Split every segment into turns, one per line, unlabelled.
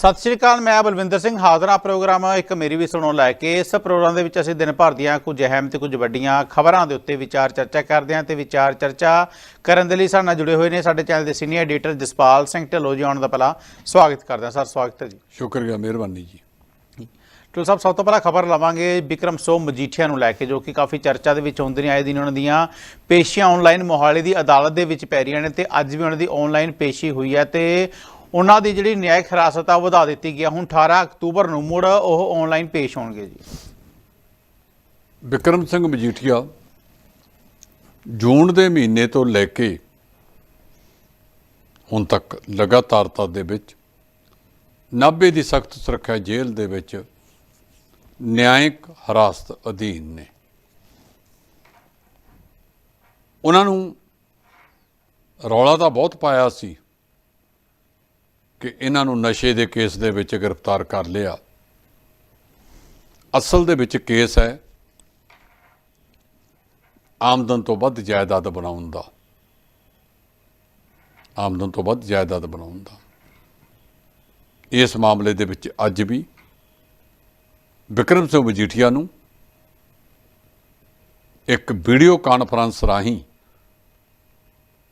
ਸਤਿ ਸ਼੍ਰੀ ਅਕਾਲ ਮੈਂ ਬਲਵਿੰਦਰ ਸਿੰਘ ਹਾਜ਼ਰ ਹਾਂ ਪ੍ਰੋਗਰਾਮ ਇੱਕ ਮੇਰੀ ਵੀ ਸੁਣੋ ਲੈ ਕੇ। ਇਸ ਪ੍ਰੋਗਰਾਮ ਦੇ ਵਿੱਚ ਅਸੀਂ ਦਿਨ ਭਰ ਦੀਆਂ ਕੁਝ ਅਹਿਮ ਤੇ ਕੁਝ ਵੱਡੀਆਂ ਖਬਰਾਂ ਦੇ ਉੱਤੇ ਵਿਚਾਰ ਚਰਚਾ ਕਰਦੇ ਹਾਂ ਤੇ ਵਿਚਾਰ ਚਰਚਾ ਕਰਨ ਦੇ ਲਈ ਸਾਡੇ ਨਾਲ ਜੁੜੇ ਹੋਏ ਨੇ ਸਾਡੇ ਚੈਨਲ ਦੇ ਸੀਨੀਅਰ ਐਡੀਟਰ ਜਸਪਾਲ ਸਿੰਘ ਢਿੱਲੋਂ ਜੀ ਆਉਣ ਦਾ ਪਹਿਲਾਂ ਸਵਾਗਤ ਕਰਦੇ ਹਾਂ। ਸਰ ਸਵਾਗਤ ਹੈ ਜੀ।
ਸ਼ੁਕਰੀਆ ਮਿਹਰਬਾਨੀ ਜੀ।
ਟੁਲ ਸਾਹਿਬ ਸਭ ਤੋਂ ਪਹਿਲਾਂ ਖਬਰ ਲਵਾਂਗੇ ਵਿਕਰਮ ਸੋ ਮਜੀਠੀਆ ਨੂੰ ਲੈ ਕੇ ਜੋ ਕਿ ਕਾਫੀ ਚਰਚਾ ਦੇ ਵਿੱਚ ਹੁੰਦੇ ਨੇ। ਆਏ ਦਿਨ ਉਹਨਾਂ ਦੀਆਂ ਪੇਸ਼ੀਆਂ ਆਨਲਾਈਨ ਮੋਹਾਲੀ ਦੀ ਅਦਾਲਤ ਦੇ ਵਿੱਚ ਪੈ ਰਹੀਆਂ ਨੇ ਤੇ ਅੱਜ ਵੀ ਉਹਨਾਂ ਦੀ ਆਨਲਾਈਨ ਪੇਸ਼ੀ ਹੋਈ ਹੈ ਤੇ ਉਹਨਾਂ ਦੀ ਜਿਹੜੀ ਨਿਆਇਕ ਹਿਰਾਸਤ ਆ ਉਹ ਵਧਾ ਦਿੱਤੀ ਗਈ ਹੈ ਹੁਣ 18 ਅਕਤੂਬਰ ਨੂੰ ਮੁੜ ਉਹ ਆਨਲਾਈਨ ਪੇਸ਼ ਹੋਣਗੇ ਜੀ।
ਵਿਕਰਮ ਸਿੰਘ ਮਜੀਠੀਆ ਜੂਨ ਦੇ ਮਹੀਨੇ ਤੋਂ ਲੈ ਕੇ ਹੁਣ ਤੱਕ ਲਗਾਤਾਰਤਾ ਦੇ ਵਿੱਚ ਨਾਭੇ ਦੀ ਸਖਤ ਸੁਰੱਖਿਆ ਜੇਲ੍ਹ ਦੇ ਵਿੱਚ ਨਿਆਇਕ ਹਰਾਸਤ ਅਧੀਨ ਨੇ। ਉਹਨਾਂ ਨੂੰ ਰੌਲਾ ਤਾਂ ਬਹੁਤ ਪਾਇਆ ਸੀ। ਕਿ ਇਹਨਾਂ ਨੂੰ ਨਸ਼ੇ ਦੇ ਕੇਸ ਦੇ ਵਿੱਚ ਗ੍ਰਿਫਤਾਰ ਕਰ ਲਿਆ। ਅਸਲ ਦੇ ਵਿੱਚ ਕੇਸ ਹੈ ਆਮਦਨ ਤੋਂ ਵੱਧ ਜਾਇਦਾਦ ਬਣਾਉਣ ਦਾ। ਆਮਦਨ ਤੋਂ ਵੱਧ ਜਾਇਦਾਦ ਬਣਾਉਣ ਦਾ। ਇਸ ਮਾਮਲੇ ਦੇ ਵਿੱਚ ਅੱਜ ਵੀ ਵਿਕਰਮ ਸਿੰਘ ਮਜੀਠੀਆ ਨੂੰ ਇੱਕ ਵੀਡੀਓ ਕਾਨਫਰੰਸ ਰਾਹੀਂ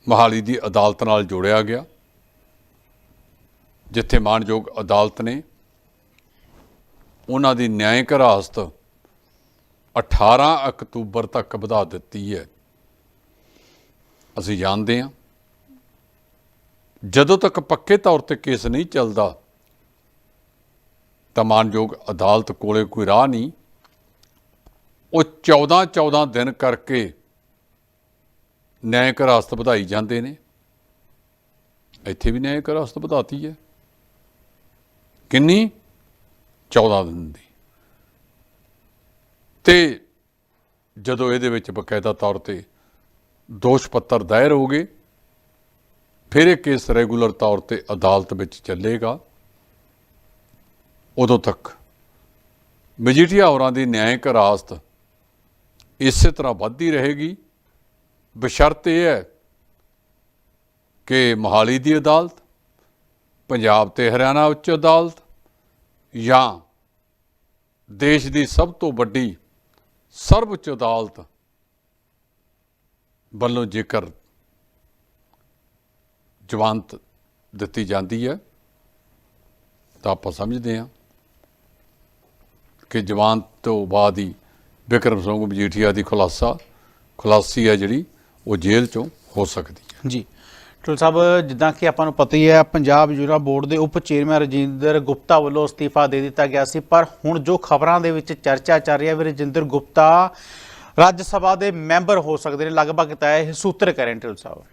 ਮਹਾਲੀ ਦੀ ਅਦਾਲਤ ਨਾਲ ਜੋੜਿਆ ਗਿਆ। ਜਿੱਥੇ ਮਾਣਯੋਗ ਅਦਾਲਤ ਨੇ ਉਹਨਾਂ ਦੀ ਨਿਆਇਕ ਹਿਰਾਸਤ 18 ਅਕਤੂਬਰ ਤੱਕ ਵਧਾ ਦਿੱਤੀ ਹੈ। ਅਸੀਂ ਜਾਣਦੇ ਹਾਂ, ਜਦੋਂ ਤੱਕ ਪੱਕੇ ਤੌਰ ਤੇ ਕੇਸ ਨਹੀਂ ਚੱਲਦਾ, ਤਾਂ ਮਾਨਯੋਗ ਅਦਾਲਤ ਕੋਲੇ ਕੋਈ ਰਾਹ ਨਹੀਂ। ਉਹ 14 14 ਦਿਨ ਕਰਕੇ ਨਿਆਇਕ ਹਿਰਾਸਤ ਵਧਾਈ ਜਾਂਦੇ ਨੇ। ਇੱਥੇ ਵੀ ਨਿਆਇਕ ਹਿਰਾਸਤ ਵਧਾਤੀ ਹੈ। ਕਿੰਨੀ? 14 ਦਿਨ ਦੀ। ਤੇ ਜਦੋਂ ਇਹਦੇ ਵਿੱਚ ਬਕਾਇਦਾ ਤੌਰ ਤੇ ਦੋਸ਼ ਪੱਤਰ ਦਾਇਰ ਹੋ ਗਏ, ਫਿਰ ਇਹ ਕੇਸ ਰੈਗੂਲਰ ਤੌਰ ਤੇ ਅਦਾਲਤ ਵਿੱਚ ਚੱਲੇਗਾ। ਉਦੋਂ ਤੱਕ ਮਜੀਠੀਆ ਹੋਰਾਂ ਦੀ ਨਿਆਇਕ ਰਾਸਤ ਇਸੇ ਤਰ੍ਹਾਂ ਵੱਧਦੀ ਰਹੇਗੀ। ਬਸ਼ਰਤ ਇਹ ਹੈ ਕਿ ਮੋਹਾਲੀ ਦੀ ਅਦਾਲਤ ਪੰਜਾਬ ਤੇ ਹਰਿਆਣਾ ਉੱਚ ਅਦਾਲਤ ਜਾਂ ਦੇਸ਼ ਦੀ ਸਭ ਤੋਂ ਵੱਡੀ ਸਰਵਉੱਚ ਅਦਾਲਤ ਵੱਲੋਂ ਜੇਕਰ ਜਵਾਨਤ ਦਿੱਤੀ ਜਾਂਦੀ ਹੈ, ਤਾਂ ਆਪਾਂ ਸਮਝਦੇ ਹਾਂ ਕਿ ਜ਼ਮਾਨਤ ਤੋਂ ਬਾਅਦ ਹੀ ਬਿਕਰਮ ਸਿੰਘ ਮਜੀਠੀਆ ਦੀ ਖੁਲਾਸਾ, ਖੁਲਾਸੀ ਹੈ ਜਿਹੜੀ ਉਹ ਜੇਲ੍ਹ ਚੋਂ ਹੋ ਸਕਦੀ ਹੈ।
ਜੀ। ਟੁਲ ਸਾਹਿਬ, ਜਿੱਦਾਂ ਕਿ ਆਪਾਂ ਨੂੰ ਪਤਾ ਹੀ ਹੈ, ਪੰਜਾਬ ਯੂਰਾ ਬੋਰਡ ਦੇ ਉਪ ਚੇਅਰਮੈਨ ਰਜਿੰਦਰ ਗੁਪਤਾ ਵੱਲੋਂ ਅਸਤੀਫਾ ਦੇ ਦਿੱਤਾ ਗਿਆ ਸੀ। ਪਰ ਹੁਣ ਜੋ ਖਬਰਾਂ ਦੇ ਵਿੱਚ ਚਰਚਾ ਚੱਲ ਰਹੀ ਹੈ, ਵੀ ਰਜਿੰਦਰ ਗੁਪਤਾ ਰਾਜ ਸਭਾ ਦੇ ਮੈਂਬਰ ਹੋ ਸਕਦੇ ਨੇ, ਲਗਭਗ ਤਾਂ ਇਹ ਸੂਤਰ ਕरें ਟੁਲ ਸਾਹਿਬ।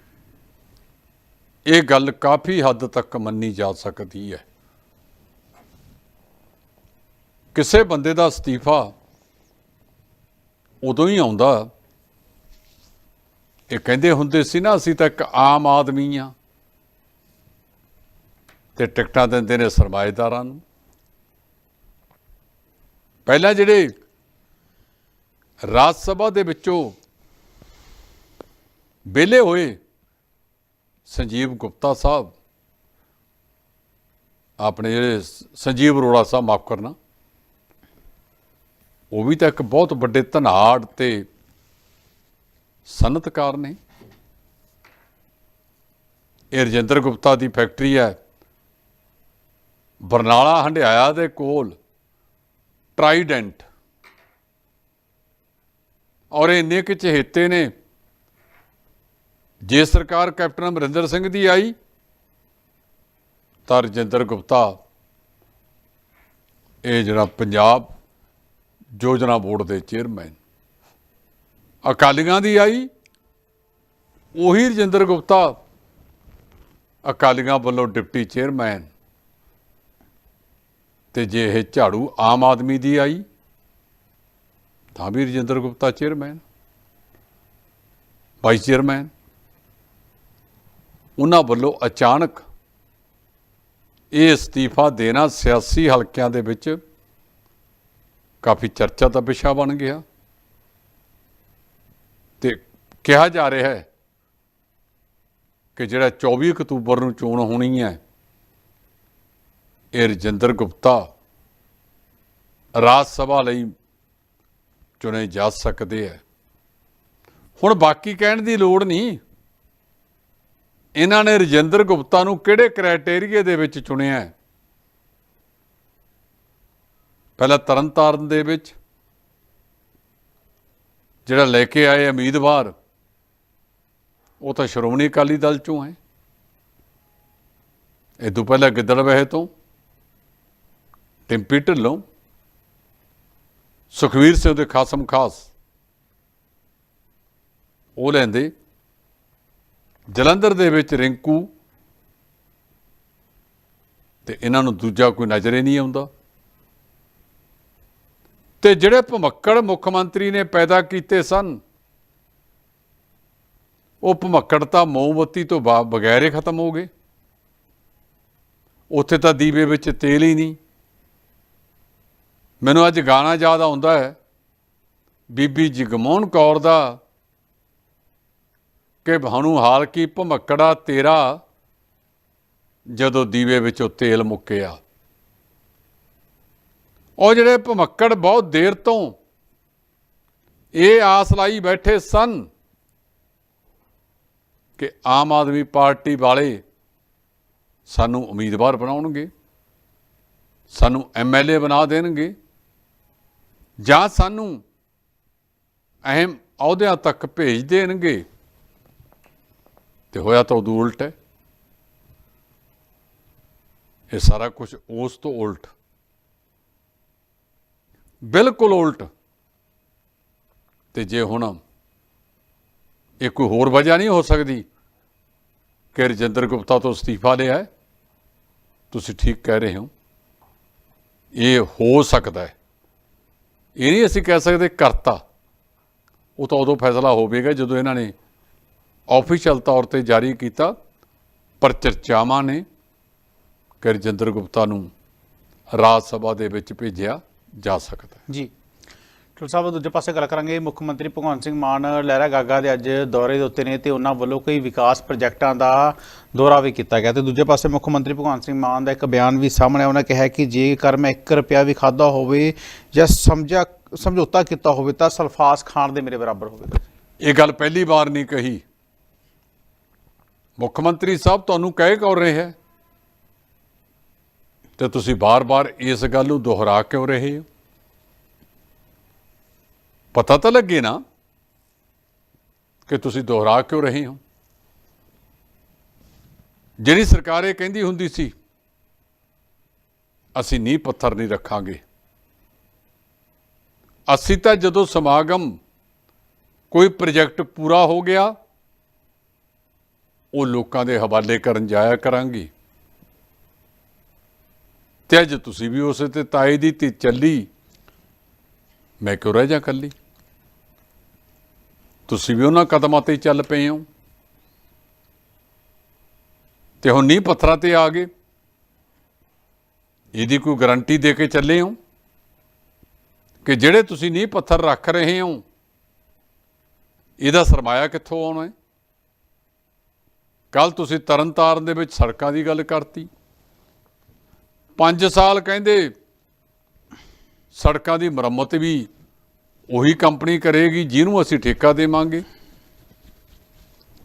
ਇਹ ਗੱਲ ਕਾਫੀ ਹੱਦ ਤੱਕ ਮੰਨੀ ਜਾ ਸਕਦੀ ਹੈ। ਕਿਸੇ ਬੰਦੇ ਦਾ ਅਸਤੀਫਾ ਉਦੋਂ ਹੀ ਆਉਂਦਾ ਇਹ ਕਹਿੰਦੇ ਹੁੰਦੇ ਸੀ ਨਾ, ਅਸੀਂ ਤਾਂ ਇੱਕ ਆਮ ਆਦਮੀ ਆ ਤੇ ਟਿਕਟਾਂ ਦਿੰਦੇ ਨੇ ਸਰਮਾਏਦਾਰਾਂ ਨੂੰ। ਪਹਿਲਾਂ ਜਿਹੜੇ ਰਾਜ ਸਭਾ ਦੇ ਵਿੱਚੋਂ ਵਿਹਲੇ ਹੋਏ ਸੰਜੀਵ ਗੁਪਤਾ ਸਾਹਿਬ, ਆਪਣੇ ਜਿਹੜੇ ਸੰਜੀਵ ਅਰੋੜਾ ਸਾਹਿਬ, ਮਾਫ ਕਰਨਾ, ਉਹ ਵੀ ਤਾਂ ਇੱਕ ਬਹੁਤ ਵੱਡੇ ਧਨਾੜ ਤੇ ਸਨਅਤਕਾਰ ਨੇ। ਇਹ ਰਜਿੰਦਰ ਗੁਪਤਾ ਦੀ ਫੈਕਟਰੀ ਹੈ। ਬਰਨਾਲਾ ਹੰਡਿਆਇਆ ਦੇ ਕੋਲ ਟਰਾਈਡੈਂਟ। ਔਰ ਇਹ ਇੰਨੇ ਕਿ ਚਹੇਤੇ ਨੇ। ਜੇ ਸਰਕਾਰ ਕੈਪਟਨ ਅਮਰਿੰਦਰ ਸਿੰਘ ਦੀ ਆਈ, ਤਾਂ ਰਜਿੰਦਰ ਗੁਪਤਾ ਇਹ ਜਿਹੜਾ ਪੰਜਾਬ ਯੋਜਨਾ ਬੋਰਡ ਦੇ ਚੇਅਰਮੈਨ ਅਕਾਲੀਆਂ ਦੀ ਆਈ, ਉਹੀ ਰਜਿੰਦਰ ਗੁਪਤਾ ਅਕਾਲੀਆਂ ਵੱਲੋਂ ਡਿਪਟੀ ਚੇਅਰਮੈਨ। ਤੇ ਜੇ ਇਹ ਝਾੜੂ ਆਮ ਆਦਮੀ ਦੀ ਆਈ, ਤਾਂ ਵੀ Rajinder Gupta chairman, vice chairman. ਉਹਨਾਂ ਵੱਲੋਂ ਅਚਾਨਕ ਇਹ ਅਸਤੀਫਾ ਦੇਣਾ ਸਿਆਸੀ ਹਲਕਿਆਂ ਦੇ ਵਿੱਚ ਕਾਫੀ ਚਰਚਾ ਦਾ ਵਿਸ਼ਾ ਬਣ ਗਿਆ। ਤੇ ਕਿਹਾ ਜਾ ਰਿਹਾ ਹੈ ਕਿ ਜਿਹੜਾ 24 ਅਕਤੂਬਰ ਨੂੰ ਚੋਣ ਹੋਣੀ ਹੈ, ਇਹ ਰਜਿੰਦਰ ਗੁਪਤਾ ਰਾਜ ਸਭਾ ਲਈ ਚੁਣੇ ਜਾ ਸਕਦੇ ਹੈ। ਹੁਣ ਬਾਕੀ ਕਹਿਣ ਦੀ ਲੋੜ ਨਹੀਂ। ਇਹਨਾਂ ਨੇ ਰਜਿੰਦਰ ਗੁਪਤਾ ਨੂੰ ਕਿਹੜੇ ਕ੍ਰਾਈਟੇਰੀਏ ਦੇ ਵਿੱਚ ਚੁਣਿਆ ਪਹਿਲਾਂ ਤਰਨਤਾਰਨ ਦੇ ਵਿੱਚ ਜਿਹੜਾ ਲੈ ਕੇ ਆਏ ਉਮੀਦਵਾਰ, ਉਹ ਤਾਂ ਸ਼੍ਰੋਮਣੀ ਅਕਾਲੀ ਦਲ ਚੋਂ ਹੈ। ਇਹ ਤੋਂ ਪਹਿਲਾਂ ਗਿੱਦੜਵਹਿ ਤੋਂ, ਟਿੰਪੀ ਢਿੱਲੋਂ, ਸੁਖਵੀਰ ਸਿੰਘ ਦੇ ਖਾਸਮ ਖਾਸ, ਉਹ ਲੈਂਦੇ। ਜਲੰਧਰ ਦੇ ਵਿੱਚ ਰਿੰਕੂ, ਤੇ ਇਹਨਾਂ ਨੂੰ ਦੂਜਾ ਕੋਈ ਨਜ਼ਰ ਹੀ ਨਹੀਂ ਆਉਂਦਾ। ਤੇ ਜਿਹੜੇ ਭਮੱਕੜ ਮੁੱਖ ਮੰਤਰੀ ਨੇ ਪੈਦਾ ਕੀਤੇ ਸਨ, ਉਹ ਭਮੱਕੜ ਤਾਂ ਮੋਮਬੱਤੀ ਤੋਂ ਬਾ- ਬਗੈਰ ਹੀ ਖਤਮ ਹੋ ਗਏ। ਉੱਥੇ ਤਾਂ ਦੀਵੇ ਵਿੱਚ ਤੇਲ ਹੀ ਨਹੀਂ। ਮੈਨੂੰ ਅੱਜ ਗਾਣਾ ਯਾਦ ਆਉਂਦਾ ਹੈ, ਬੀਬੀ ਜਗਮੋਹਨ ਕੌਰ ਦਾ ਕਿ ਭਾਣੂ ਹਾਲ ਕੀ ਭਮੱਕੜਾ ਤੇਰਾ ਜਦੋਂ ਦੀਵੇ ਵਿੱਚੋਂ ਤੇਲ ਮੁੱਕਿਆ। ਉਹ ਜਿਹੜੇ ਭਮੱਕੜ ਬਹੁਤ ਦੇਰ ਤੋਂ ਇਹ ਆਸ ਲਾਈ ਬੈਠੇ ਸਨ ਕਿ ਆਮ ਆਦਮੀ ਪਾਰਟੀ ਵਾਲੇ ਸਾਨੂੰ ਉਮੀਦਵਾਰ ਬਣਾਉਣਗੇ, ਸਾਨੂੰ ਐਮਐਲਏ ਬਣਾ ਦੇਣਗੇ ਜਾਂ ਸਾਨੂੰ ਅਹਿਮ ਅਹੁਦਿਆਂ ਤੱਕ ਭੇਜ ਦੇਣਗੇ। ਤੇ ਹੋਇਆ ਤਾਂ ਉਦੋਂ ਉਲਟ ਹੈ। ਇਹ ਸਾਰਾ ਕੁਝ ਉਸ ਤੋਂ ਉਲਟ ਬਿਲਕੁਲ ਉਲਟ। ਤੇ ਜੇ ਹੁਣ ਇਹ ਕੋਈ ਹੋਰ ਵਜ੍ਹਾ ਨਹੀਂ ਹੋ ਸਕਦੀ ਕਿ ਰਜਿੰਦਰ ਗੁਪਤਾ ਤੋਂ ਅਸਤੀਫਾ ਲਿਆ ਹੈ? ਤੁਸੀਂ ਠੀਕ ਕਹਿ ਰਹੇ ਹੋ। ਇਹ ਹੋ ਸਕਦਾ ਹੈ। ਇਹ ਨਹੀਂ ਅਸੀਂ ਕਹਿ ਸਕਦੇ ਕਰਤਾ। ਉਹ ਤਾਂ ਉਦੋਂ ਫੈਸਲਾ ਹੋਵੇਗਾ ਜਦੋਂ ਇਹਨਾਂ ਨੇ ਆਫੀਸ਼ੀਅਲ ਤੌਰ ਤੇ ਜਾਰੀ ਕੀਤਾ। ਪਰ ਚਰਚਾਵਾਂ ਨੇ ਕਿ ਰਜਿੰਦਰ ਗੁਪਤਾ ਨੂੰ ਰਾਜ ਸਭਾ ਦੇ ਵਿੱਚ ਭੇਜਿਆ। ਜਾ ਸਕਦਾ ਹੈ।
ਜੀ। ਟੁਲ ਸਾਹਿਬ ਦੂਜੇ ਪਾਸੇ ਗੱਲ ਕਰਾਂਗੇ ਮੁੱਖ ਮੰਤਰੀ ਭਗਵੰਤ ਸਿੰਘ ਮਾਨ ਲਹਿਰਾ ਗਾਗਾ ਦੇ ਅੱਜ ਦੌਰੇ ਦੇ ਉੱਤੇ ਨੇ ਤੇ ਉਹਨਾਂ ਵੱਲੋਂ ਕਈ ਵਿਕਾਸ ਪ੍ਰੋਜੈਕਟਾਂ ਦਾ ਦੌਰਾ ਵੀ ਕੀਤਾ ਗਿਆ ਤੇ ਦੂਜੇ ਪਾਸੇ ਮੁੱਖ ਮੰਤਰੀ ਭਗਵੰਤ ਸਿੰਘ ਮਾਨ ਦਾ ਇੱਕ ਬਿਆਨ ਵੀ ਸਾਹਮਣੇ ਉਹਨਾਂ ਕਿਹਾ ਕਿ ਜੇਕਰ ਮੈਂ 1 ਰੁਪਿਆ ਵੀ ਖਾਦਾ ਹੋਵੇ ਜਾਂ ਸਮਝਾ ਸਮਝੌਤਾ ਕੀਤਾ ਹੋਵੇ ਤਾਂ ਸਲਫਾਸ ਖਾਣ ਦੇ ਮੇਰੇ ਬਰਾਬਰ ਹੋਵੇਗਾ
ਇਹ ਗੱਲ ਪਹਿਲੀ ਵਾਰ ਨਹੀਂ ਕਹੀ। ਮੁੱਖ ਮੰਤਰੀ ਸਾਹਿਬ ਤੁਹਾਨੂੰ ਕਹਿ ਕੌਣ ਰਹੇ ਹੈ। ਤੇ ਤੁਸੀਂ ਬਾਰ-ਬਾਰ ਇਸ ਗੱਲ ਨੂੰ ਦੁਹਰਾ ਕਿਉਂ ਰਹੇ ਹੋ? ਪਤਾ ਤਾਂ ਲੱਗੇ ਨਾ ਕਿ ਤੁਸੀਂ ਦੁਹਰਾ ਕਿਉਂ ਰਹੇ ਹੋ? ਜਿਹੜੀ ਸਰਕਾਰ ਇਹ ਕਹਿੰਦੀ ਹੁੰਦੀ ਸੀ, ਅਸੀਂ ਨੀਂਹ ਪੱਥਰ ਨਹੀਂ ਰੱਖਾਂਗੇ। ਅਸੀਂ ਤਾਂ ਜਦੋਂ ਸਮਾਗਮ ਕੋਈ ਪ੍ਰੋਜੈਕਟ ਪੂਰਾ ਹੋ ਗਿਆ, ਉਹ ਲੋਕਾਂ ਦੇ ਹਵਾਲੇ ਕਰਨ ਜਾਇਆ ਕਰਾਂਗੇ। ਤੇ ਅੱਜ ਤੁਸੀਂ ਵੀ ਉਸੇ ਤੇ ਤਾਏ ਦੀ ਤੇ ਚੱਲੀ। ਮੈਂ ਕਿਉਂ ਰਹਿ ਜਾ ਕੱਲੀ? ਤੁਸੀਂ ਵੀ ਉਹਨਾਂ ਕਦਮਾਂ ਤੇ ਹੀ ਚੱਲ ਪਏ ਹੋ। ਤੇ ਹੁਣ ਨੀ ਪੱਥਰਾਂ ਤੇ ਆ ਗਏ। ਇਹਦੀ ਕੋਈ ਗਾਰੰਟੀ ਦੇ ਕੇ ਚੱਲੇ ਹੋ? ਕਿ ਜਿਹੜੇ ਤੁਸੀਂ ਨੀਂਹ ਪੱਥਰ ਰੱਖ ਰਹੇ ਹੋ, ਇਹਦਾ ਸਰਮਾਇਆ ਕਿੱਥੋਂ ਆਉਣਾ ਹੈ? ਕੱਲ ਤੁਸੀਂ ਤਰਨਤਾਰਨ ਦੇ ਵਿੱਚ ਸੜਕਾਂ ਦੀ ਗੱਲ ਕਰਤੀ। 5 ਸਾਲ ਕਹਿੰਦੇ ਸੜਕਾਂ ਦੀ ਮੁਰੰਮਤ ਵੀ ਉਹੀ ਕੰਪਨੀ ਕਰੇਗੀ, ਜਿਹਨੂੰ ਅਸੀਂ ਠੇਕਾ ਦੇਵਾਂਗੇ।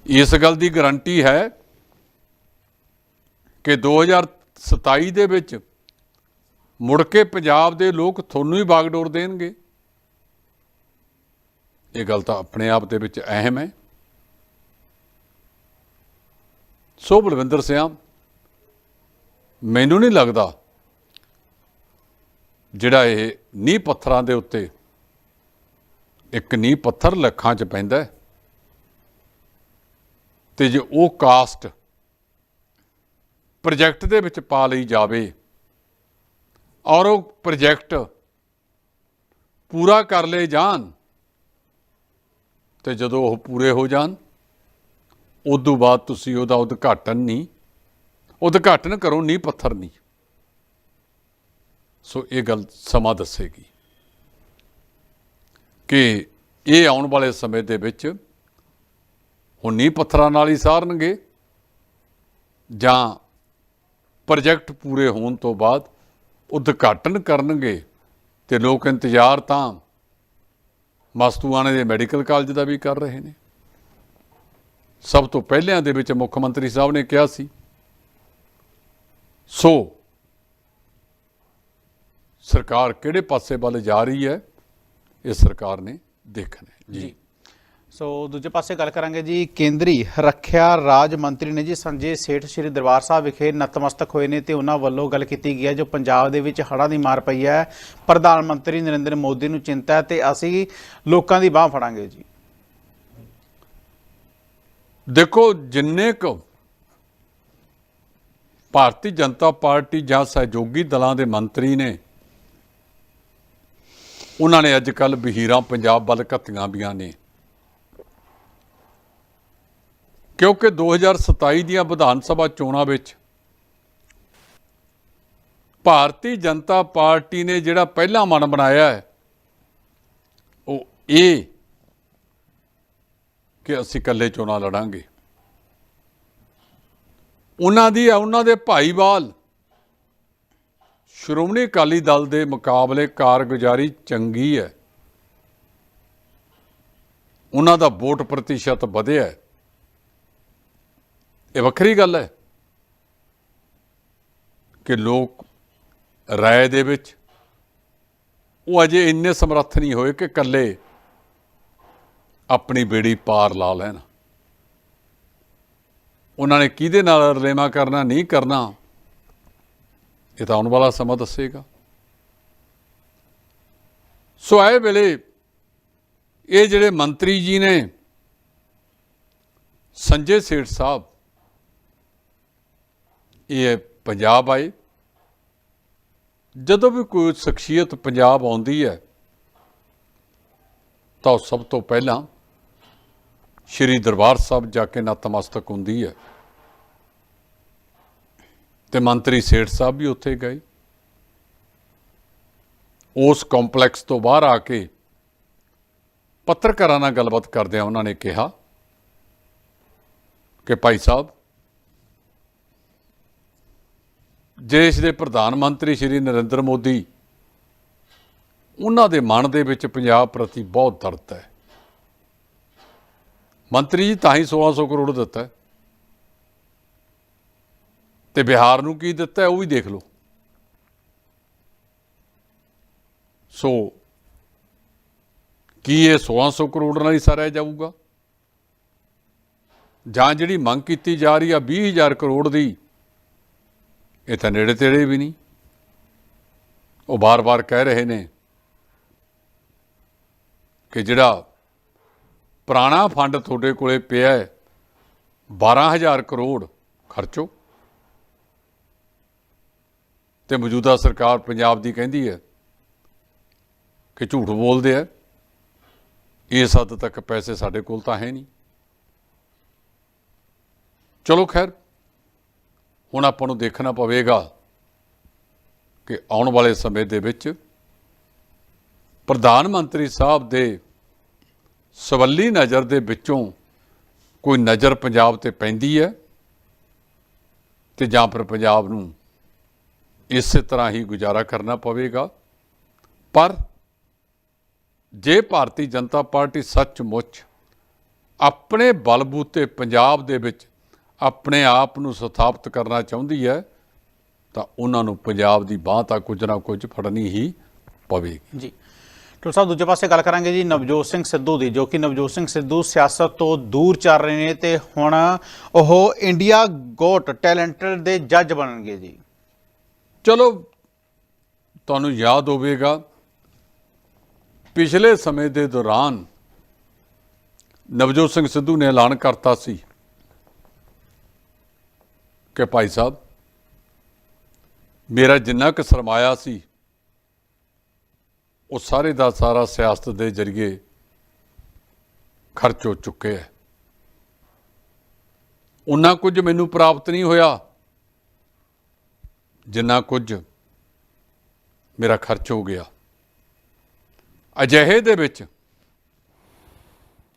ਇਸ ਗੱਲ ਦੀ ਗਾਰੰਟੀ ਹੈ ਕਿ 2027 ਦੇ ਵਿੱਚ ਮੁੜ ਕੇ ਪੰਜਾਬ ਦੇ ਲੋਕ ਤੁਹਾਨੂੰ ਹੀ ਬਾਗਡੋਰ ਦੇਣਗੇ। ਇਹ ਗੱਲ ਤਾਂ ਆਪਣੇ ਆਪ ਦੇ ਵਿੱਚ ਅਹਿਮ ਹੈ। ਸੋ ਬਲਵਿੰਦਰ ਸਿਆਂ ਮੈਨੂੰ ਨਹੀਂ ਲੱਗਦਾ ਜਿਹੜਾ ਇਹ ਨੀਂਹ ਪੱਥਰਾਂ ਦੇ ਉੱਤੇ ਇੱਕ ਨੀਂਹ ਪੱਥਰ ਲੱਖਾਂ 'ਚ ਪੈਂਦਾ ਹੈ। ਤੇ ਜੇ ਉਹ ਕਾਸਟ ਪ੍ਰੋਜੈਕਟ ਦੇ ਵਿੱਚ ਪਾ ਲਈ ਜਾਵੇ ਔਰ ਉਹ ਪ੍ਰੋਜੈਕਟ ਪੂਰਾ ਕਰ ਲਏ ਜਾਣ, ਤੇ ਜਦੋਂ ਉਹ ਪੂਰੇ ਹੋ ਜਾਣ, ਉਦੋਂ ਬਾਅਦ ਤੁਸੀਂ ਉਹਦਾ ਉਦਘਾਟਨ ਨਹੀਂ, ਉਦਘਾਟਨ ਕਰੋ ਨਹੀਂ ਪੱਥਰ ਨਹੀਂ ਸੋ ਇਹ ਗੱਲ ਸਮਾਂ ਦੱਸੇਗੀ ਕਿ ਇਹ ਆਉਣ ਵਾਲੇ ਸਮੇਂ ਦੇ ਵਿੱਚ ਹੁਣ ਨੀਂਹ ਪੱਥਰਾਂ ਨਾਲ ਹੀ ਸਾਰਨਗੇ ਜਾਂ ਪ੍ਰੋਜੈਕਟ ਪੂਰੇ ਹੋਣ ਤੋਂ ਬਾਅਦ ਉਦਘਾਟਨ ਕਰਨਗੇ ਤੇ ਲੋਕ ਇੰਤਜ਼ਾਰ ਤਾਂ ਮਸਤੂਆਣੇ ਦੇ ਮੈਡੀਕਲ ਕਾਲਜ ਦਾ ਵੀ ਕਰ ਰਹੇ ਨੇ। ਸਭ ਤੋਂ ਪਹਿਲਿਆਂ ਦੇ ਵਿੱਚ ਮੁੱਖ ਮੰਤਰੀ ਸਾਹਿਬ ਨੇ ਕਿਹਾ ਸੀ। ਸੋ ਸਰਕਾਰ ਕਿਹੜੇ ਪਾਸੇ ਵੱਲ ਜਾ ਰਹੀ ਹੈ ਇਹ ਸਰਕਾਰ ਨੇ ਦੇਖਣਾ ਜੀ।
ਸੋ ਦੂਜੇ ਪਾਸੇ ਗੱਲ ਕਰਾਂਗੇ ਜੀ ਕੇਂਦਰੀ ਰੱਖਿਆ ਰਾਜ ਮੰਤਰੀ ਨੇ ਜੀ ਸੰਜੇ ਸੇਠ ਸ੍ਰੀ ਦਰਬਾਰ ਸਾਹਿਬ ਵਿਖੇ ਨਤਮਸਤਕ ਹੋਏ ਨੇ ਤੇ ਉਹਨਾਂ ਵੱਲੋਂ ਗੱਲ ਕੀਤੀ ਗਈ ਹੈ ਜੋ ਪੰਜਾਬ ਦੇ ਵਿੱਚ ਹੜ੍ਹਾਂ ਦੀ ਮਾਰ ਪਈ ਹੈ। ਪ੍ਰਧਾਨ ਮੰਤਰੀ ਨਰਿੰਦਰ ਮੋਦੀ ਨੂੰ ਚਿੰਤਾ ਹੈ ਤੇ ਅਸੀਂ ਲੋਕਾਂ ਦੀ ਬਾਹ ਫੜਾਂਗੇ ਜੀ।
ਦੇਖੋ ਜਿੰਨੇ ਕੁ ਭਾਰਤੀ ਜਨਤਾ ਪਾਰਟੀ ਜਾਂ ਸਹਿਯੋਗੀ ਦਲਾਂ ਦੇ ਮੰਤਰੀ ਨੇ ਉਹਨਾਂ ਨੇ ਅੱਜ ਕੱਲ ਬਹੀਰਾਂ ਪੰਜਾਬ ਵੱਲ ਘੱਤੀਆਂ ਵੀਆਂ ਨੇ। ਕਿਉਂਕਿ 2027 ਦੀਆਂ ਵਿਧਾਨ ਸਭਾ ਚੋਣਾਂ ਵਿੱਚ ਭਾਰਤੀ ਜਨਤਾ ਪਾਰਟੀ ਨੇ ਜਿਹੜਾ ਪਹਿਲਾ ਮਨ ਬਣਾਇਆ ਹੈ, ਉਹ ਇਹ ਕਿ ਅਸੀਂ ਇਕੱਲੇ ਚੋਣਾਂ ਲੜਾਂਗੇ। ਉਹਨਾਂ ਦੀ ਉਹਨਾਂ ਦੇ ਭਾਈਵਾਲ ਸ਼੍ਰੋਮਣੀ ਅਕਾਲੀ ਦਲ ਦੇ ਮੁਕਾਬਲੇ ਕਾਰਗੁਜ਼ਾਰੀ ਚੰਗੀ ਹੈ। ਉਹਨਾਂ ਦਾ ਵੋਟ ਪ੍ਰਤੀਸ਼ਤ ਵਧਿਆ ਹੈ। ਇਹ ਵੱਖਰੀ ਗੱਲ ਹੈ ਕਿ ਲੋਕ ਰਾਏ ਦੇ ਵਿੱਚ ਉਹ ਅਜੇ ਇੰਨੇ ਸਮਰੱਥ ਨਹੀਂ ਹੋਏ ਕਿ ਇਕੱਲੇ ਆਪਣੀ ਬੇੜੀ ਪਾਰ ਲਾ ਲੈਣ। ਉਹਨਾਂ ਨੇ ਕਿਹਦੇ ਨਾਲ ਰਲੇਮਾ ਕਰਨਾ, ਨਹੀਂ ਕਰਨਾ ਇਹ ਤਾਂ ਆਉਣ ਵਾਲਾ ਸਮਾਂ ਦੱਸੇਗਾ। ਸੋ ਆਏ ਵੇਲੇ ਇਹ ਜਿਹੜੇ ਮੰਤਰੀ ਜੀ ਨੇ, ਸੰਜੇ ਸੇਠ ਸਾਹਿਬ, ਇਹ ਪੰਜਾਬ ਆਏ। ਜਦੋਂ ਵੀ ਕੋਈ ਸ਼ਖਸੀਅਤ ਪੰਜਾਬ ਆਉਂਦੀ ਹੈ, ਤਾਂ ਉਹ ਸਭ ਤੋਂ ਪਹਿਲਾਂ ਸ਼੍ਰੀ ਦਰਬਾਰ ਸਾਹਿਬ ਜਾ ਕੇ ਨਤਮਸਤਕ ਹੁੰਦੀ ਹੈ। ਤੇ ਮੰਤਰੀ ਸੇਠ ਸਾਹਿਬ ਵੀ ਉੱਥੇ ਗਏ ਉਸ ਕੰਪਲੈਕਸ ਤੋਂ ਬਾਹਰ ਆ ਕੇ ਪੱਤਰਕਾਰਾਂ ਨਾਲ ਗੱਲਬਾਤ ਕਰਦਿਆਂ ਉਹਨਾਂ ਨੇ ਕਿਹਾ ਕਿ ਭਾਈ ਸਾਹਿਬ, ਦੇਸ਼ ਦੇ ਪ੍ਰਧਾਨ ਮੰਤਰੀ ਸ਼੍ਰੀ ਨਰਿੰਦਰ ਮੋਦੀ, ਉਹਨਾਂ ਦੇ ਮਨ ਦੇ ਵਿੱਚ ਪੰਜਾਬ ਪ੍ਰਤੀ ਬਹੁਤ ਦਰਦ ਹੈ ਮੰਤਰੀ ਜੀ ਤਾਂ ਹੀ 1600 ਕਰੋੜ ਦਿੱਤਾ ਹੈ। ਤੇ ਬਿਹਾਰ ਨੂੰ ਕੀ ਦਿੱਤਾ ਉਹ ਵੀ ਦੇਖ ਲਓ। ਸੋ ਕੀ ਇਹ 1600 ਕਰੋੜ ਨਾਲ ਹੀ ਸਾਰਿਆ ਜਾਊਗਾ? ਜਾਂ ਜਿਹੜੀ ਮੰਗ ਕੀਤੀ ਜਾ ਰਹੀ ਆ 20000 ਕਰੋੜ ਦੀ, ਇਹ ਤਾਂ ਨੇੜੇ ਤੇੜੇ ਵੀ ਨਹੀਂ। ਉਹ ਬਾਰ-ਬਾਰ ਕਹਿ ਰਹੇ ਨੇ ਕਿ ਜਿਹੜਾ ਪੁਰਾਣਾ ਫੰਡ ਤੁਹਾਡੇ ਕੋਲੇ ਪਿਆ ਹੈ 12000 ਕਰੋੜ ਖਰਚੋ। ਤੇ ਮੌਜੂਦਾ ਸਰਕਾਰ ਪੰਜਾਬ ਦੀ ਕਹਿੰਦੀ ਹੈ ਕਿ ਝੂਠ ਬੋਲਦੇ ਆ। ਇਸ ਹੱਦ ਤੱਕ ਪੈਸੇ ਸਾਡੇ ਕੋਲ ਤਾਂ ਹੈ ਨਹੀਂ। ਚਲੋ ਖੈਰ, ਹੁਣ ਆਪਾਂ ਨੂੰ ਦੇਖਣਾ ਪਵੇਗਾ ਕਿ ਆਉਣ ਵਾਲੇ ਸਮੇਂ ਦੇ ਵਿੱਚ ਪ੍ਰਧਾਨ ਮੰਤਰੀ ਸਾਹਿਬ ਦੇ ਸਵੱਲੀ ਨਜ਼ਰ ਦੇ ਵਿੱਚੋਂ ਕੋਈ ਨਜ਼ਰ ਪੰਜਾਬ ਤੇ ਪੈਂਦੀ ਹੈ ਤੇ ਜਾਂ ਫਿਰ ਪੰਜਾਬ ਨੂੰ ਇਸੇ ਤਰ੍ਹਾਂ ਹੀ ਗੁਜ਼ਾਰਾ ਕਰਨਾ ਪਵੇਗਾ। ਪਰ ਜੇ ਭਾਰਤੀ ਜਨਤਾ ਪਾਰਟੀ ਸੱਚਮੁੱਚ ਆਪਣੇ ਬਲਬੂਤੇ ਪੰਜਾਬ ਦੇ ਵਿੱਚ ਆਪਣੇ ਆਪ ਨੂੰ ਸਥਾਪਿਤ ਕਰਨਾ ਚਾਹੁੰਦੀ ਹੈ, ਤਾਂ ਉਹਨਾਂ ਨੂੰ ਪੰਜਾਬ ਦੀ ਬਾਹ ਤਾਂ ਕੁਝ ਨਾ ਕੁਝ ਫੜਨੀ ਹੀ ਪਵੇਗੀ।
ਜੀ। ਡਾਕਟਰ ਸਾਹਿਬ, ਦੂਜੇ ਪਾਸੇ ਗੱਲ ਕਰਾਂਗੇ ਜੀ ਨਵਜੋਤ ਸਿੰਘ ਸਿੱਧੂ ਦੀ, ਜੋ ਕਿ ਨਵਜੋਤ ਸਿੰਘ ਸਿੱਧੂ ਸਿਆਸਤ ਤੋਂ ਦੂਰ ਚੱਲ ਰਹੇ ਨੇ ਤੇ ਹੁਣ ਉਹ ਇੰਡੀਆ ਗੋਟ ਟੈਲੈਂਟਡ ਦੇ ਜੱਜ ਬਣਨਗੇ ਜੀ।
ਚਲੋ, ਤੁਹਾਨੂੰ ਯਾਦ ਹੋਵੇਗਾ, ਪਿਛਲੇ ਸਮੇਂ ਦੇ ਦੌਰਾਨ ਨਵਜੋਤ ਸਿੰਘ ਸਿੱਧੂ ਨੇ ਐਲਾਨ ਕਰਤਾ ਸੀ ਕਿ ਭਾਈ ਸਾਹਿਬ, ਮੇਰਾ ਜਿੰਨਾ ਕੁ ਸਰਮਾਇਆ ਸੀ, ਉਹ ਸਾਰੇ ਦਾ ਸਾਰਾ ਸਿਆਸਤ ਦੇ ਜ਼ਰੀਏ ਖਰਚ ਹੋ ਚੁੱਕੇ ਹੈ। ਉਹਨਾਂ ਕੁਝ ਮੈਨੂੰ ਪ੍ਰਾਪਤ ਨਹੀਂ ਹੋਇਆ। ਜਿੰਨਾ ਕੁਝ ਮੇਰਾ ਖਰਚ ਹੋ ਗਿਆ, ਅਜਿਹੇ ਦੇ ਵਿੱਚ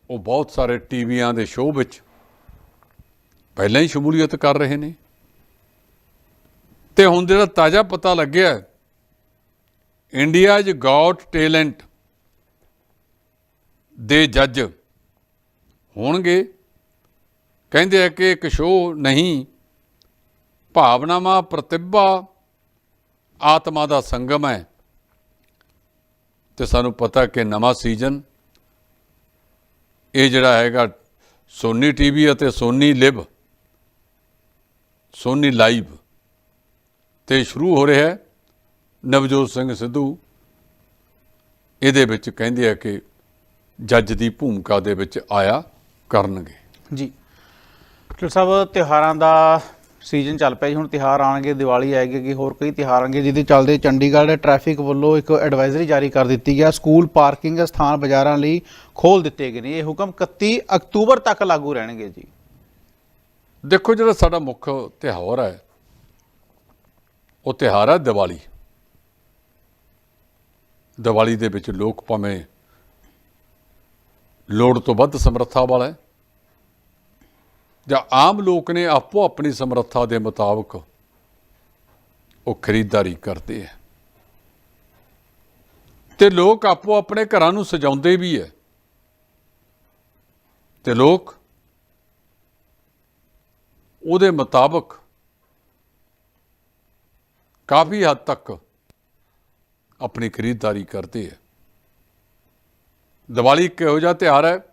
ਉਹ ਬਹੁਤ ਸਾਰੇ ਟੀਵੀਆਂ ਦੇ ਸ਼ੋਅ ਵਿੱਚ ਪਹਿਲਾਂ ਹੀ ਸ਼ਮੂਲੀਅਤ ਕਰ ਰਹੇ ਨੇ। ਤੇ ਹੁਣ ਜਿਹੜਾ ਤਾਜ਼ਾ ਪਤਾ ਲੱਗਿਆ, ਇੰਡੀਆ 'ਚ ਗਾਟ ਟੈਲੈਂਟ ਦੇ ਜੱਜ ਹੋਣਗੇ। ਕਹਿੰਦੇ ਆ ਕਿ ਇੱਕ ਸ਼ੋਅ ਨਹੀਂ ਭਾਵਨਾਵਾਂ ਪ੍ਰਤਿਭਾ ਆਤਮਾ ਦਾ ਸੰਗਮ ਹੈ। ਤੇ ਸਾਨੂੰ ਪਤਾ ਕਿ ਨਵਾਂ ਸੀਜ਼ਨ ਇਹ ਜਿਹੜਾ ਹੈਗਾ ਸੋਨੀ ਟੀਵੀ ਅਤੇ ਸੋਨੀ ਲਿਵ, ਸੋਨੀ ਲਾਈਵ ਤੇ ਸ਼ੁਰੂ ਹੋ ਰਿਹਾ ਹੈ। ਨਵਜੋਤ ਸਿੰਘ ਸਿੱਧੂ ਇਹਦੇ ਵਿੱਚ ਕਹਿੰਦੇ ਆ ਕਿ ਜੱਜ ਦੀ ਭੂਮਿਕਾ ਦੇ ਵਿੱਚ ਆਇਆ ਕਰਨਗੇ।
ਜੀ। ਡਾਕਟਰ ਸਾਹਿਬ, ਤਿਉਹਾਰਾਂ ਦਾ ਸੀਜ਼ਨ ਚੱਲ ਪਿਆ ਜੀ, ਹੁਣ ਤਿਉਹਾਰ ਆਣਗੇ ਦੀਵਾਲੀ ਆਏਗੀ, ਕਿ ਹੋਰ ਕਈ ਤਿਉਹਾਰ ਆਣਗੇ ਜਿਹਦੇ ਚੱਲਦੇ ਚੰਡੀਗੜ੍ਹ ਟ੍ਰੈਫਿਕ ਵੱਲੋਂ ਇੱਕ ਐਡਵਾਈਜ਼ਰੀ ਜਾਰੀ ਕਰ ਦਿੱਤੀ ਗਿਆ। ਸਕੂਲ ਪਾਰਕਿੰਗ ਸਥਾਨ ਬਾਜ਼ਾਰਾਂ ਲਈ ਖੋਲ ਦਿੱਤੇ ਗਏ ਨੇ। ਇਹ ਹੁਕਮ 31 ਅਕਤੂਬਰ ਤੱਕ ਲਾਗੂ ਰਹਿਣਗੇ ਜੀ।
ਦੇਖੋ, ਜਿਹੜਾ ਸਾਡਾ ਮੁੱਖ ਤਿਉਹਾਰ ਹੈ, ਉਹ ਤਿਉਹਾਰ ਹੈ ਦੀਵਾਲੀ। ਦੀਵਾਲੀ ਦੇ ਵਿੱਚ ਲੋਕ ਭਾਵੇਂ ਲੋੜ ਤੋਂ ਵੱਧ ਸਮਰੱਥਾ ਵਾਲਾ ਹੈ ਜਾਂ ਆਮ ਲੋਕ ਨੇ ਆਪੋ ਆਪਣੀ ਸਮਰੱਥਾ ਦੇ ਮੁਤਾਬਕ ਉਹ ਖਰੀਦਦਾਰੀ ਕਰਦੇ ਹੈ ਤੇ ਲੋਕ ਆਪੋ ਆਪਣੇ ਘਰਾਂ ਨੂੰ ਸਜਾਉਂਦੇ ਵੀ ਹੈ ਤੇ ਲੋਕ ਉਹਦੇ ਮੁਤਾਬਕ ਕਾਫੀ ਹੱਦ ਤੱਕ ਆਪਣੀ ਖਰੀਦਦਾਰੀ ਕਰਦੇ ਹੈ ਦੀਵਾਲੀ ਇੱਕ ਇਹੋ ਜਿਹਾ ਤਿਉਹਾਰ ਹੈ।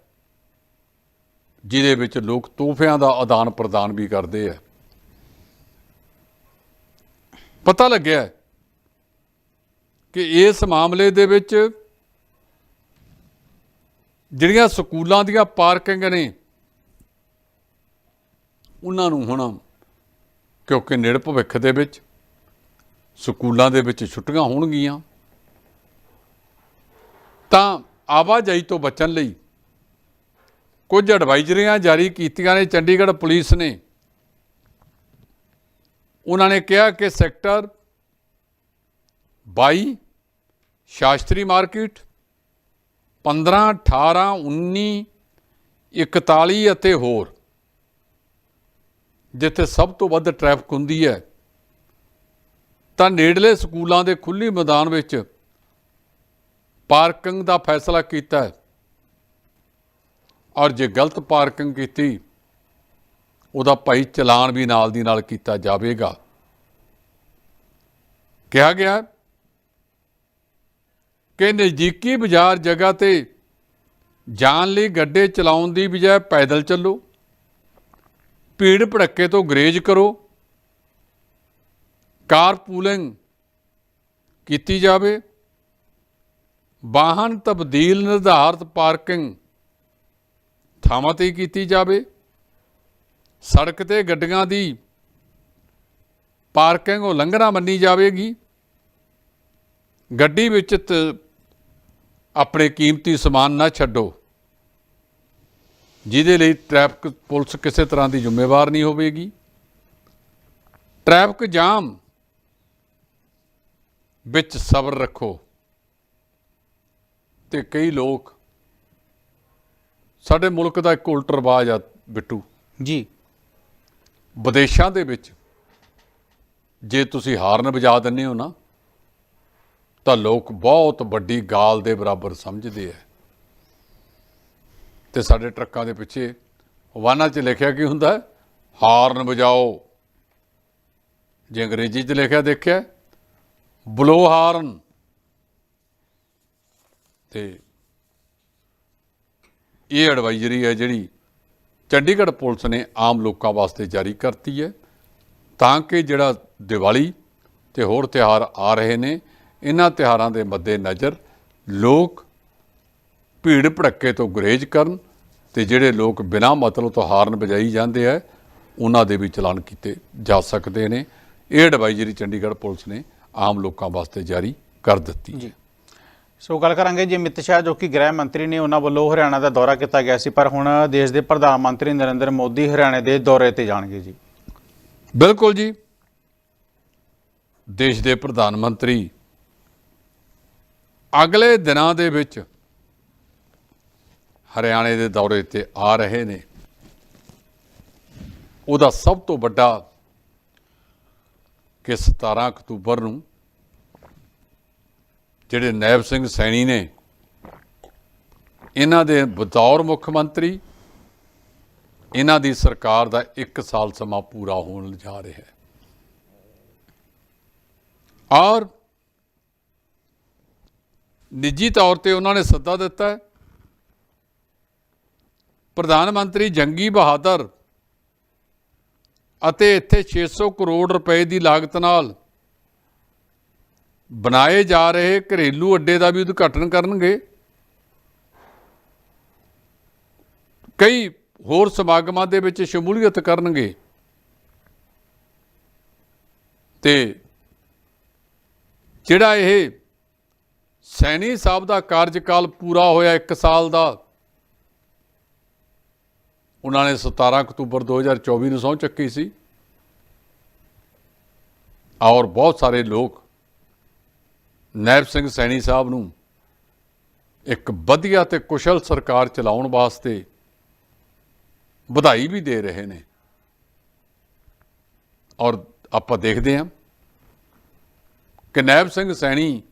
ਜਿਹਦੇ ਵਿੱਚ ਲੋਕ ਤੋਹਫਿਆਂ ਦਾ ਆਦਾਨ ਪ੍ਰਦਾਨ ਵੀ ਕਰਦੇ ਹੈ ਪਤਾ ਲੱਗਿਆ ਕਿ ਇਸ ਮਾਮਲੇ ਦੇ ਵਿੱਚ ਜਿਹੜੀਆਂ ਸਕੂਲਾਂ ਦੀਆਂ ਪਾਰਕਿੰਗ ਨੇ, ਉਹਨਾਂ ਨੂੰ ਹੁਣ ਕਿਉਂਕਿ ਨੇੜ ਭਵਿੱਖ ਦੇ ਵਿੱਚ ਸਕੂਲਾਂ ਦੇ ਵਿੱਚ ਛੁੱਟੀਆਂ ਹੋਣਗੀਆਂ, ਤਾਂ ਆਵਾਜਾਈ ਤੋਂ ਬਚਣ ਲਈ ਕੁਝ ਐਡਵਾਈਜ਼ਰੀਆਂ ਜਾਰੀ ਕੀਤੀਆਂ ਨੇ ਚੰਡੀਗੜ੍ਹ ਪੁਲਿਸ ਨੇ। ਉਹਨਾਂ ਨੇ ਕਿਹਾ ਕਿ ਸੈਕਟਰ 22 ਸ਼ਾਸਤਰੀ ਮਾਰਕੀਟ 15 18 19 41 ਅਤੇ ਹੋਰ, ਜਿੱਥੇ ਸਭ ਤੋਂ ਵੱਧ ਟ੍ਰੈਫਿਕ ਹੁੰਦੀ ਹੈ, ਤਾਂ ਨੇੜਲੇ ਸਕੂਲਾਂ ਦੇ ਖੁੱਲੀ ਮੈਦਾਨ ਵਿੱਚ ਪਾਰਕਿੰਗ ਦਾ ਫੈਸਲਾ ਕੀਤਾ ਹੈ। ਔਰ ਜੇ ਗਲਤ ਪਾਰਕਿੰਗ ਕੀਤੀ, ਉਹਦਾ ਭਾਈ ਚਲਾਨ ਵੀ ਨਾਲ ਦੀ ਨਾਲ ਕੀਤਾ ਜਾਵੇਗਾ। ਕਿਹਾ ਗਿਆ ਕਿ ਨਜ਼ਦੀਕੀ ਬਾਜ਼ਾਰ ਜਗ੍ਹਾ ਤੇ ਜਾਣ ਲਈ ਗੱਡੇ ਚਲਾਉਣ ਦੀ ਬਜਾਏ ਪੈਦਲ ਚੱਲੋ, ਭੀੜ ਭੜੱਕੇ ਤੋਂ ਗਰੇਜ ਕਰੋ ਕਾਰ ਪੂਲਿੰਗ ਕੀਤੀ ਜਾਵੇ, ਵਾਹਨ ਤਬਦੀਲ ਨਿਰਧਾਰਤ ਪਾਰਕਿੰਗ ਥਾਵਾਂ ਤੇ ਹੀ ਕੀਤੀ ਜਾਵੇ। ਸੜਕ ਤੇ ਗੱਡੀਆਂ ਦੀ ਪਾਰਕਿੰਗ ਉਲੰਘਣਾ ਮੰਨੀ ਜਾਵੇਗੀ। ਗੱਡੀ ਵਿੱਚ ਆਪਣੇ ਕੀਮਤੀ ਸਮਾਨ ਨਾ ਛੱਡੋ। ਜਿਹਦੇ ਲਈ ਟ੍ਰੈਫਿਕ ਪੁਲਿਸ ਕਿਸੇ ਤਰ੍ਹਾਂ ਦੀ ਜ਼ਿੰਮੇਵਾਰ ਨਹੀਂ ਹੋਵੇਗੀ। ਟ੍ਰੈਫਿਕ ਜਾਮ ਵਿੱਚ ਸਬਰ ਰੱਖੋ। ਤੇ ਕਈ ਲੋਕ ਸਾਡੇ ਮੁਲਕ ਦਾ ਇੱਕ ਉਲਟ ਰਿਵਾਜ ਆ ਬਿੱਟੂ।
ਜੀ।
ਵਿਦੇਸ਼ਾਂ ਦੇ ਵਿੱਚ ਜੇ ਤੁਸੀਂ ਹਾਰਨ ਵਜਾ ਦਿੰਦੇ ਹੋ ਨਾ ਤਾਂ ਲੋਕ ਬਹੁਤ ਵੱਡੀ ਗਾਲ ਦੇ ਬਰਾਬਰ ਸਮਝਦੇ ਆ। ਤੇ ਸਾਡੇ ਟਰੱਕਾਂ ਦੇ ਪਿੱਛੇ ਵਾਹਨਾਂ 'ਚ ਲਿਖਿਆ ਕੀ ਹੁੰਦਾ? ਹਾਰਨ ਵਜਾਓ। ਜੇ ਅੰਗਰੇਜ਼ੀ 'ਚ ਲਿਖਿਆ ਦੇਖਿਆ ਬਲੋ ਹਾਰਨ। ਤੇ ਇਹ ਐਡਵਾਈਜ਼ਰੀ ਹੈ ਜਿਹੜੀ ਚੰਡੀਗੜ੍ਹ ਪੁਲਿਸ ਨੇ ਆਮ ਲੋਕਾਂ ਵਾਸਤੇ ਜਾਰੀ ਕਰਤੀ ਹੈ। ਤਾਂ ਕਿ ਜਿਹੜਾ ਦੀਵਾਲੀ ਤੇ ਹੋਰ ਤਿਉਹਾਰ ਆ ਰਹੇ ਨੇ, ਇਹਨਾਂ ਤਿਉਹਾਰਾਂ ਦੇ ਮੱਦੇ ਨਜ਼ਰ ਲੋਕ ਭੀੜ ਭੜੱਕੇ ਤੋਂ ਗੁਰੇਜ਼ ਕਰਨ ਤੇ ਜਿਹੜੇ ਲੋਕ ਬਿਨਾਂ ਮਤਲਬ ਤੋਂ ਹਾਰਨ ਵਜਾਈ ਜਾਂਦੇ ਆ, ਉਹਨਾਂ ਦੇ ਵੀ ਚਲਾਨ ਕੀਤੇ ਜਾ ਸਕਦੇ ਨੇ। ਇਹ ਐਡਵਾਈਜ਼ਰੀ ਚੰਡੀਗੜ੍ਹ ਪੁਲਿਸ ਨੇ ਆਮ ਲੋਕਾਂ ਵਾਸਤੇ ਜਾਰੀ ਕਰ ਦਿੱਤੀ ਹੈ।
ਸੋ ਗੱਲ ਕਰਾਂਗੇ ਜੀ, ਅਮਿਤ ਸ਼ਾਹ ਜੋ ਕਿ ਗ੍ਰਹਿ ਮੰਤਰੀ ਨੇ ਉਹਨਾਂ ਵੱਲੋਂ ਹਰਿਆਣਾ ਦਾ ਦੌਰਾ ਕੀਤਾ ਗਿਆ ਸੀ, ਪਰ ਹੁਣ ਦੇਸ਼ ਦੇ ਪ੍ਰਧਾਨ ਮੰਤਰੀ ਨਰਿੰਦਰ ਮੋਦੀ ਹਰਿਆਣੇ ਦੇ ਦੌਰੇ ਤੇ ਜਾਣਗੇ ਜੀ।
ਬਿਲਕੁਲ ਜੀ। ਦੇਸ਼ ਦੇ ਪ੍ਰਧਾਨ ਮੰਤਰੀ, ਅਗਲੇ ਦਿਨਾਂ ਦੇ ਵਿੱਚ ਹਰਿਆਣੇ ਦੇ ਦੌਰੇ ਤੇ ਆ ਰਹੇ ਨੇ। ਉਹਦਾ ਸਭ ਤੋਂ ਵੱਡਾ ਕਿ 17 ਅਕਤੂਬਰ ਨੂੰ ਜਿਹੜੇ ਨੈਬ ਸਿੰਘ ਸੈਣੀ ਨੇ, ਇਹਨਾਂ ਦੇ ਬਤੌਰ ਮੁੱਖ ਮੰਤਰੀ, ਇਹਨਾਂ ਦੀ ਸਰਕਾਰ ਦਾ 1 ਸਾਲ ਸਮਾਂ ਪੂਰਾ ਹੋਣ ਜਾ ਰਿਹਾ ਹੈ। ਔਰ ਨਿੱਜੀ ਤੌਰ ਤੇ ਉਹਨਾਂ ਨੇ ਸੱਦਾ ਦਿੱਤਾ ਪ੍ਰਧਾਨ ਮੰਤਰੀ ਜੰਗੀ ਬਹਾਦਰ ਅਤੇ ਇੱਥੇ 600 ਕਰੋੜ ਰੁਪਏ ਦੀ ਲਾਗਤ ਨਾਲ ਬਣਾਏ ਜਾ ਰਹੇ ਘਰੇਲੂ ਅੱਡੇ ਦਾ ਵੀ ਉਦਘਾਟਨ ਕਰਨਗੇ। ਕਈ ਹੋਰ ਸਮਾਗਮਾਂ ਦੇ ਵਿੱਚ ਸ਼ਮੂਲੀਅਤ ਕਰਨਗੇ। ਤੇ ਜਿਹੜਾ ਇਹ ਸੈਣੀ ਸਾਹਿਬ ਦਾ ਕਾਰਜਕਾਲ ਪੂਰਾ ਹੋਇਆ 1 ਸਾਲ ਦਾ, ਉਹਨਾਂ ਨੇ 17 ਅਕਤੂਬਰ 2024 ਨੂੰ ਸਹੁੰ ਚੱਕੀ ਸੀ। ਔਰ ਬਹੁਤ ਸਾਰੇ ਲੋਕ ਨੈਬ ਸਿੰਘ ਸੈਣੀ ਸਾਹਿਬ ਨੂੰ ਇੱਕ ਵਧੀਆ ਤੇ ਕੁਸ਼ਲ ਸਰਕਾਰ ਚਲਾਉਣ ਵਾਸਤੇ ਵਧਾਈ ਵੀ ਦੇ ਰਹੇ ਨੇ। ਔਰ ਆਪਾਂ ਦੇਖਦੇ ਹਾਂ ਕਿ ਨੈਬ ਸਿੰਘ ਸੈਣੀ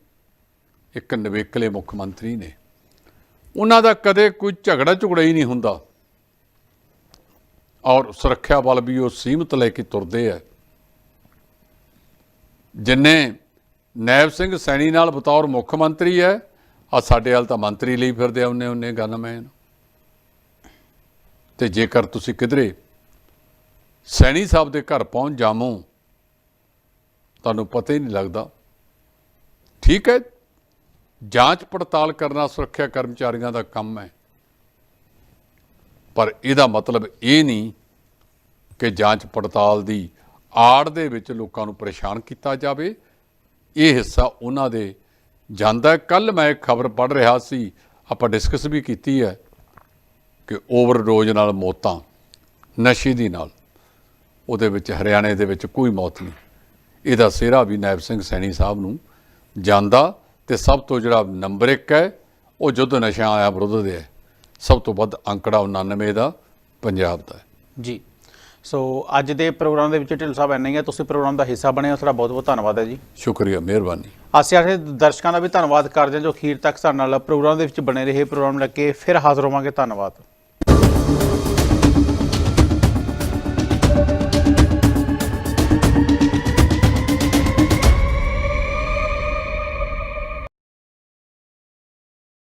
ਇੱਕ ਨਵੇਕਲੇ ਮੁੱਖ ਮੰਤਰੀ ਨੇ। ਉਹਨਾਂ ਦਾ ਕਦੇ ਕੋਈ ਝਗੜਾ ਝੁਗੜਾ ਹੀ ਨਹੀਂ ਹੁੰਦਾ। ਔਰ ਸੁਰੱਖਿਆ ਬਲ ਵੀ ਉਹ ਸੀਮਤ ਲੈ ਕੇ ਤੁਰਦੇ ਆ। ਜਿੰਨੇ ਨੈਬ ਸਿੰਘ ਸੈਣੀ ਨਾਲ ਬਤੌਰ ਮੁੱਖ ਮੰਤਰੀ ਹੈ। ਆ ਸਾਡੇ ਹਾਲ ਤਾਂ ਮੰਤਰੀ ਲਈ ਫਿਰਦੇ ਆ ਉਹਨੇ ਉਹਨੇ ਗਨਮੈਨ ਤੇ ਜੇਕਰ ਤੁਸੀਂ ਕਿਧਰੇ ਸੈਣੀ ਸਾਹਿਬ ਦੇ ਘਰ ਪਹੁੰਚ ਜਾਵੋ, ਤੁਹਾਨੂੰ ਪਤਾ ਹੀ ਨਹੀਂ ਲੱਗਦਾ। ਠੀਕ ਹੈ, ਜਾਂਚ ਪੜਤਾਲ ਕਰਨਾ ਸੁਰੱਖਿਆ ਕਰਮਚਾਰੀਆਂ ਦਾ ਕੰਮ ਹੈ। ਪਰ ਇਹਦਾ ਮਤਲਬ ਇਹ ਨਹੀਂ ਕਿ ਜਾਂਚ ਪੜਤਾਲ ਦੀ ਆੜ ਦੇ ਵਿੱਚ ਲੋਕਾਂ ਨੂੰ ਪਰੇਸ਼ਾਨ ਕੀਤਾ ਜਾਵੇ ਇਹ ਹਿੱਸਾ ਉਹਨਾਂ ਦੇ ਜਾਂਦਾ ਕੱਲ ਮੈਂ ਇੱਕ ਖਬਰ ਪੜ੍ਹ ਰਿਹਾ ਸੀ, ਆਪਾਂ ਡਿਸਕਸ ਵੀ ਕੀਤੀ ਹੈ ਕਿ ਓਵਰਡੋਜ਼ ਨਾਲ ਮੌਤਾਂ, ਨਸ਼ੇ ਦੀ ਨਾਲ, ਉਹਦੇ ਵਿੱਚ ਹਰਿਆਣੇ ਦੇ ਵਿੱਚ ਕੋਈ ਮੌਤ ਨਹੀਂ। ਇਹਦਾ ਸਿਹਰਾ ਵੀ ਨਾਇਬ ਸਿੰਘ ਸੈਣੀ ਸਾਹਿਬ ਨੂੰ ਜਾਂਦਾ ਤੇ ਸਭ ਤੋਂ ਜਿਹੜਾ ਨੰਬਰ 1 ਹੈ, ਉਹ ਜੁੱਧ ਨਸ਼ਿਆਂ ਆਇਆ ਵਿਰੁੱਧ ਦੇ ਹੈ। ਸਭ ਤੋਂ ਵੱਧ ਅੰਕੜਾ 99 ਦਾ ਪੰਜਾਬ ਦਾ
ਜੀ। ਸੋ ਅੱਜ ਦੇ ਪ੍ਰੋਗਰਾਮ ਦੇ ਵਿੱਚ ਢਿੱਲ ਸਾਹਿਬ ਇੰਨਾ ਹੀ ਹੈ ਤੁਸੀਂ ਪ੍ਰੋਗਰਾਮ ਦਾ ਹਿੱਸਾ ਬਣੇ ਹੋ ਤੁਹਾਡਾ ਬਹੁਤ ਬਹੁਤ ਧੰਨਵਾਦ ਹੈ ਜੀ।
ਸ਼ੁਕਰੀਆ ਮਿਹਰਬਾਨੀ।
ਆਸਿਆ ਦੇ ਦਰਸ਼ਕਾਂ ਦਾ ਵੀ ਧੰਨਵਾਦ ਕਰਦੇ ਹਾਂ ਜੋ ਅਖੀਰ ਤੱਕ ਸਾਡੇ ਨਾਲ ਪ੍ਰੋਗਰਾਮ ਦੇ ਵਿੱਚ ਬਣੇ ਰਹੇ ਪ੍ਰੋਗਰਾਮ ਲੈ ਕੇ ਫਿਰ ਹਾਜ਼ਰ ਹੋਵਾਂਗੇ ਧੰਨਵਾਦ।